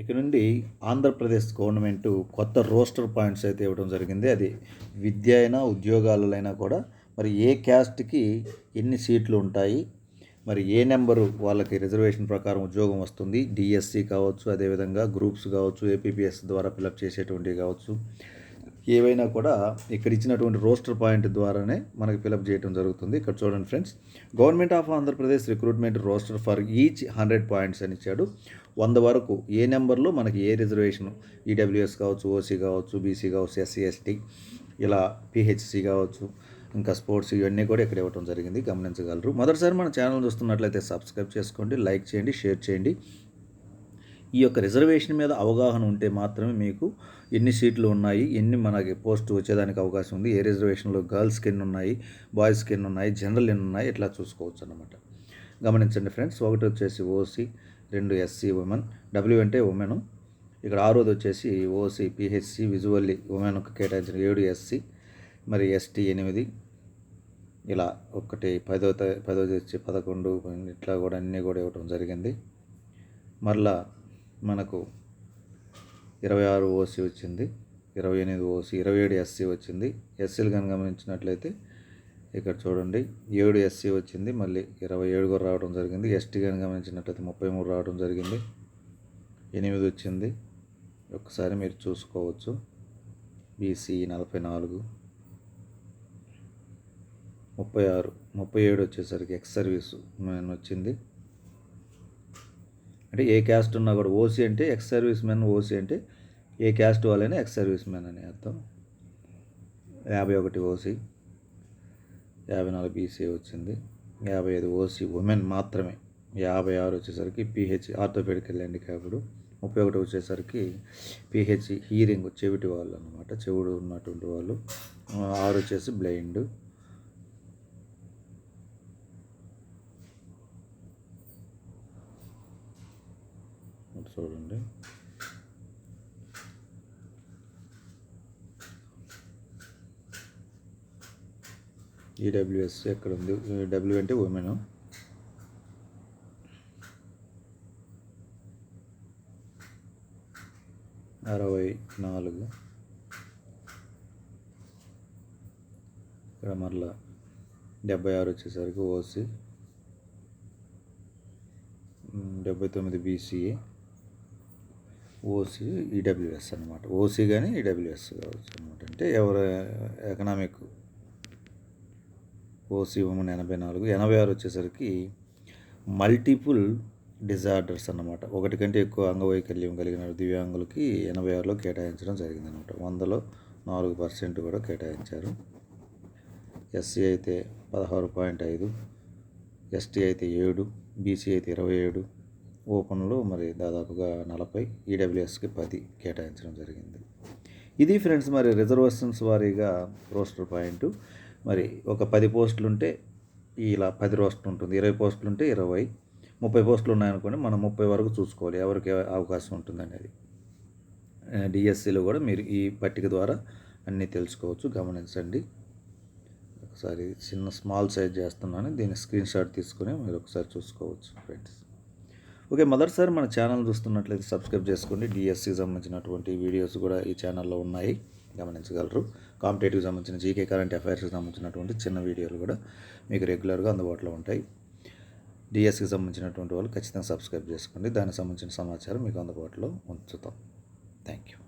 ఇక నుండి ఆంధ్రప్రదేశ్ గవర్నమెంట్ కొత్త రోస్టర్ పాయింట్స్ అయితే ఇవ్వడం జరిగింది. అది విద్య అయినా ఉద్యోగాలైనా కూడా మరి ఏ క్యాస్ట్కి ఎన్ని సీట్లు ఉంటాయి మరి ఏ నెంబరు వాళ్ళకి రిజర్వేషన్ ప్రకారం ఉద్యోగం వస్తుంది డిఎస్సి కావచ్చు అదేవిధంగా గ్రూప్స్ కావచ్చు ఏపీపీఎస్ ద్వారా ఫిలప్ చేసేటువంటివి కావచ్చు ఏవైనా కూడా ఇక్కడ ఇచ్చినటువంటి రోస్టర్ పాయింట్ ద్వారానే మనకి ఫిలప్ చేయడం జరుగుతుంది. ఇక్కడ చూడండి friends government of Andhra Pradesh recruitment roster for each hundred points అని ఇచ్చాడు. వంద వరకు ఏ నెంబర్లో మనకి ఏ రిజర్వేషన్? ఈడబ్ల్యూఎస్ కావచ్చు ఓసీ కావచ్చు బీసీ కావచ్చు ఎస్సీ ఎస్టీ ఇలా పిహెచ్సి కావచ్చు ఇంకా స్పోర్ట్స్ ఇవన్నీ కూడా ఇక్కడ ఇవ్వడం జరిగింది. గమనించగలరు. మొదటిసారి మన ఛానల్ చూస్తున్నట్లయితే సబ్స్క్రైబ్ చేసుకోండి లైక్ చేయండి షేర్ చేయండి. ఈ యొక్క రిజర్వేషన్ మీద అవగాహన ఉంటే మాత్రమే మీకు ఎన్ని సీట్లు ఉన్నాయి ఎన్ని మనకి పోస్ట్ వచ్చేదానికి అవకాశం ఉంది ఏ రిజర్వేషన్లో గర్ల్స్కి ఎన్ని ఉన్నాయి బాయ్స్కి ఎన్ని ఉన్నాయి జనరల్ ఎన్ని ఉన్నాయి ఇట్లా చూసుకోవచ్చు అనమాట గమనించండి ఫ్రెండ్స్ ఒకటి వచ్చేసి ఓసీ రెండు ఎస్సీ ఉమెన్ డబ్ల్యూ అంటే ఉమెన్ ఇక్కడ ఆరోది వచ్చేసి ఓసీ పిహెచ్సి విజువల్లీ ఉమెన్కు కేటాయించిన ఏడు ఎస్సీ మరి ఎస్టీ ఎనిమిది. ఇలా ఒకటి పదో త- తెచ్చి పదకొండు ఇట్లా కూడా అన్నీ కూడా ఇవ్వడం జరిగింది. మరలా మనకు ఇరవై ఆరు ఓసీ వచ్చింది ఇరవై ఎనిమిది ఓసీ ఇరవై ఏడు ఎస్సీ వచ్చింది. ఎస్సీలు కనుక గమనించినట్లయితే ఇక్కడ చూడండి ఏడు ఎస్సీ వచ్చింది మళ్ళీ ఇరవై ఏడు కూడా రావడం జరిగింది. ఎస్టీ కానీ గమనించినట్లయితే ముప్పై మూడు రావడం జరిగింది. ఎనిమిది వచ్చింది. ఒకసారి మీరు చూసుకోవచ్చు. బీసీ నలభై నాలుగు ముప్పై ఆరు ముప్పై ఏడు వచ్చేసరికి ఎక్స్ సర్వీస్ మెన్ వచ్చింది. అంటే ఏ క్యాస్ట్ ఉన్నా కూడా ఓసీ అంటే ఎక్స్ సర్వీస్ మెన్ ఓసీ అంటే ఏ క్యాస్ట్ వాళ్ళైనా ఎక్స్ సర్వీస్ మెన్ అని అర్థం. యాభై ఒకటి ఓసీ. యాభై నాలుగు బీసీ వచ్చింది. యాభై ఐదు ఓసీ ఉమెన్ మాత్రమే. యాభై ఆరు వచ్చేసరికి పిహెచ్ ఆర్థోపెడికల్ హ్యాండిక్యాప్డ్. ముప్పై ఒకటి వచ్చేసరికి పిహెచ్ హీరింగ్ చెవిటి వాళ్ళు అనమాట చెవుడు ఉన్నటువంటి వాళ్ళు. ఆరు వచ్చేసి బ్లైండ్. చూడండి. ఈడబ్ల్యూఎస్ ఎక్కడ ఉంది డబ్ల్యూ అంటే ఉమెన్ అరవై నాలుగు. ఇక్కడ మరలా డెబ్బై ఆరు వచ్చేసరికి ఓసీ. డెబ్బై తొమ్మిది బీసీఏ ఓసీ ఈడబ్ల్యూఎస్ అనమాట ఓసీ కానీ ఈడబ్ల్యూఎస్ కావచ్చు అనమాట అంటే ఎవరు ఎకనామిక్ ఓ శివమని ఎనభై నాలుగు. ఎనభై ఆరు వచ్చేసరికి మల్టిపుల్ డిజార్డర్స్ అన్నమాట. ఒకటి కంటే ఎక్కువ అంగవైకల్యం కలిగిన దివ్యాంగులకి ఎనభై ఆరులో కేటాయించడం జరిగిందనమాట వందలో నాలుగు పర్సెంట్ కూడా కేటాయించారు. ఎస్సీ అయితే పదహారు పాయింట్ ఐదు ఎస్టీ అయితే ఏడు బీసీ అయితే ఇరవై ఏడు ఓపెన్లో మరి దాదాపుగా నలభై ఈడబ్ల్యూఎస్కి పది కేటాయించడం జరిగింది. ఇది ఫ్రెండ్స్ మరి రిజర్వేషన్స్ వారీగా రోస్టర్ పాయింట్. మరి ఒక పది పోస్టులు ఉంటే ఇలా పది రోజులు ఉంటుంది. ఇరవై పోస్టులు ఉంటే ఇరవై ముప్పై పోస్టులు ఉన్నాయనుకోండి మనం ముప్పై వరకు చూసుకోవాలి. ఎవరికి అవకాశం ఉంటుంది అనేది డిఎస్సిలో కూడా మీరు ఈ పట్టిక ద్వారా అన్నీ తెలుసుకోవచ్చు. గమనించండి. ఒకసారి చిన్న స్మాల్ సైజ్ చేస్తున్నాను. దీన్ని స్క్రీన్ షాట్ తీసుకొని మీరు ఒకసారి చూసుకోవచ్చు ఫ్రెండ్స్. ఓకే మొదటిసారి మన ఛానల్ చూస్తున్నట్లయితే సబ్స్క్రైబ్ చేసుకోండి. డిఎస్సికి సంబంధించినటువంటి వీడియోస్ కూడా ఈ ఛానల్లో ఉన్నాయి. గమనించగలరు. కాంపిటేటివ్కి సంబంధించిన జీకే కరెంట్ అఫైర్స్కి సంబంధించినటువంటి చిన్న వీడియోలు కూడా మీకు రెగ్యులర్గా అందుబాటులో ఉంటాయి. డిఎస్సికి సంబంధించినటువంటి వాళ్ళు ఖచ్చితంగా సబ్స్క్రైబ్ చేసుకోండి. దానికి సంబంధించిన సమాచారం మీకు అందుబాటులో ఉంచుతాం. Thank you